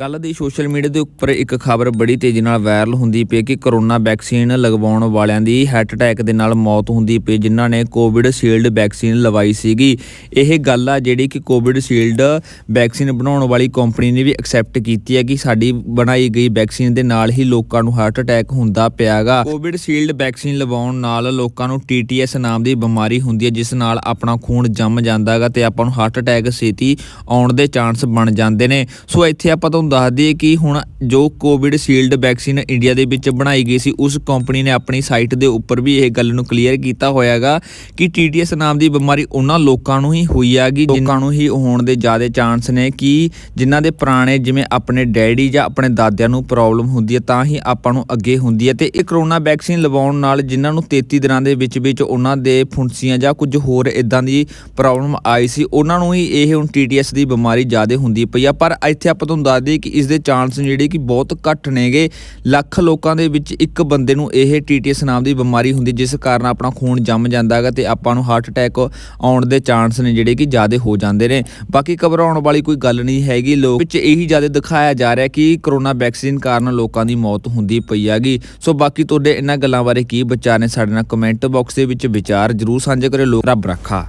ਕੱਲ ਦੀ social media ਦੇ ਉੱਪਰ ਇੱਕ ਖਬਰ ਬੜੀ ਤੇਜ਼ੀ ਨਾਲ ਵਾਇਰਲ ਹੁੰਦੀ ਪਈ ਕਿ ਕਰੋਨਾ ਵੈਕਸੀਨ ਲਗਵਾਉਣ ਵਾਲਿਆਂ ਦੀ ਹਾਰਟ ਅਟੈਕ ਦੇ ਨਾਲ ਮੌਤ ਹੁੰਦੀ ਪਈ, ਜਿਨ੍ਹਾਂ ਨੇ ਕੋਵਿਡ ਸ਼ੀਲਡ ਵੈਕਸੀਨ ਲਵਾਈ ਸੀਗੀ। ਇਹ ਗੱਲ ਆ ਜਿਹੜੀ ਕਿ ਕੋਵਿਡ ਸ਼ੀਲਡ ਵੈਕਸੀਨ ਬਣਾਉਣ ਵਾਲੀ ਕੰਪਨੀ ਨੇ ਵੀ ਐਕਸੈਪਟ ਕੀਤੀ ਹੈ ਕਿ ਸਾਡੀ ਬਣਾਈ ਗਈ ਵੈਕਸੀਨ ਦੇ ਨਾਲ ਹੀ ਲੋਕਾਂ ਨੂੰ ਹਾਰਟ ਅਟੈਕ ਹੁੰਦਾ ਪਿਆਗਾ। ਕੋਵਿਡ ਸ਼ੀਲਡ ਵੈਕਸੀਨ ਲਵਾਉਣ ਨਾਲ ਲੋਕਾਂ ਨੂੰ TTS ਨਾਮ ਦੀ ਬਿਮਾਰੀ ਹੁੰਦੀ ਹੈ, ਜਿਸ ਨਾਲ ਆਪਣਾ ਖੂਨ ਜੰਮ ਜਾਂਦਾ ਹੈਗਾ ਤੇ ਆਪਾਂ ਨੂੰ ਹਾਰਟ ਅਟੈਕ ਛੇਤੀ ਆਉਣ ਦੇ ਚਾਂਸ ਬਣ ਜਾਂਦੇ ਨੇ। ਸੋ ਇੱਥੇ ਆਪਾਂ ਤੁਹਾਨੂੰ ਦੱਸ ਦਈਏ ਕਿ ਹੁਣ ਜੋ ਕੋਵਿਡ ਸ਼ੀਲਡ ਵੈਕਸੀਨ ਇੰਡੀਆ ਦੇ ਵਿੱਚ ਬਣਾਈ ਗਈ ਸੀ, ਉਸ ਕੰਪਨੀ ਨੇ ਆਪਣੀ ਸਾਈਟ ਦੇ ਉੱਪਰ ਵੀ ਇਹ ਗੱਲ ਨੂੰ ਕਲੀਅਰ ਕੀਤਾ ਹੋਇਆਗਾ ਕਿ TTS ਨਾਮ ਦੀ ਬਿਮਾਰੀ ਉਹਨਾਂ ਲੋਕਾਂ ਨੂੰ ਹੀ ਹੋਈ ਹੈਗੀ ਲੋਕਾਂ ਨੂੰ ਹੀ ਹੋਣ ਦੇ ਜ਼ਿਆਦਾ ਚਾਂਸ ਨੇ ਕਿ ਜਿਨ੍ਹਾਂ ਦੇ ਪੁਰਾਣੇ ਜਿਵੇਂ ਆਪਣੇ ਡੈਡੀ ਜਾਂ ਆਪਣੇ ਦਾਦਿਆਂ ਨੂੰ ਪ੍ਰੋਬਲਮ ਹੁੰਦੀ ਹੈ, ਤਾਂ ਹੀ ਆਪਾਂ ਨੂੰ ਅੱਗੇ ਹੁੰਦੀ ਹੈ। ਤੇ ਇਹ ਕਰੋਨਾ ਵੈਕਸੀਨ ਲਵਾਉਣ ਨਾਲ ਜਿਨ੍ਹਾਂ ਨੂੰ 33 ਦਿਨਾਂ ਦੇ ਵਿੱਚ ਵਿੱਚ ਉਹਨਾਂ ਦੇ ਫੁੰਸੀਆਂ ਜਾਂ ਕੁਝ ਹੋਰ ਇਦਾਂ ਦੀ ਪ੍ਰੋਬਲਮ ਆਈ ਸੀ, ਉਹਨਾਂ ਨੂੰ ਹੀ ਇਹ ਹੁਣ TTS ਦੀ ਬਿਮਾਰੀ ਜ਼ਿਆਦਾ ਹੁੰਦੀ ਪਈ ਆ। ਪਰ ਇੱਥੇ ਆਪਾਂ ਤੁਹਾਨੂੰ ਦੱਸ ਦਈਏ ਕਿ ਇਸ ਦੇ ਚਾਂਸ ਜਿਹੜੇ ਕਿ ਬਹੁਤ ਘੱਟ ਨੇਗੇ। ਲੱਖ ਲੋਕਾਂ ਦੇ ਵਿੱਚ ਇੱਕ ਬੰਦੇ ਨੂੰ ਇਹ TTS ਨਾਮ ਦੀ ਬਿਮਾਰੀ ਹੁੰਦੀ, ਜਿਸ ਕਾਰਨ ਆਪਣਾ ਖੂਨ ਜੰਮ ਜਾਂਦਾ ਹੈਗਾ ਤੇ ਆਪਾਂ ਨੂੰ ਹਾਰਟ ਅਟੈਕ ਆਉਣ ਦੇ ਚਾਂਸ ਨੇ ਜਿਹੜੇ ਕਿ ਜ਼ਿਆਦਾ ਹੋ ਜਾਂਦੇ ਨੇ। ਬਾਕੀ ਘਬਰਾਉਣ ਵਾਲੀ ਕੋਈ ਗੱਲ ਨਹੀਂ ਹੈਗੀ। ਲੋਕ ਵਿੱਚ ਇਹੀ ਜ਼ਿਆਦਾ ਦਿਖਾਇਆ ਜਾ ਰਿਹਾ ਕਿ ਕਰੋਨਾ ਵੈਕਸੀਨ ਕਾਰਨ ਲੋਕਾਂ ਦੀ ਮੌਤ ਹੁੰਦੀ ਪਈ ਹੈਗੀ। ਸੋ ਬਾਕੀ ਤੁਹਾਡੇ ਇਹਨਾਂ ਗੱਲਾਂ ਬਾਰੇ ਕੀ ਵਿਚਾਰ ਨੇ ਸਾਡੇ ਨਾਲ ਕਮੈਂਟ ਬਾਕਸ ਦੇ ਵਿੱਚ ਵਿਚਾਰ ਜਰੂਰ ਸਾਂਝੇ ਕਰਿਓ। ਲੋਕ ਰੱਬ ਰੱਖਾ।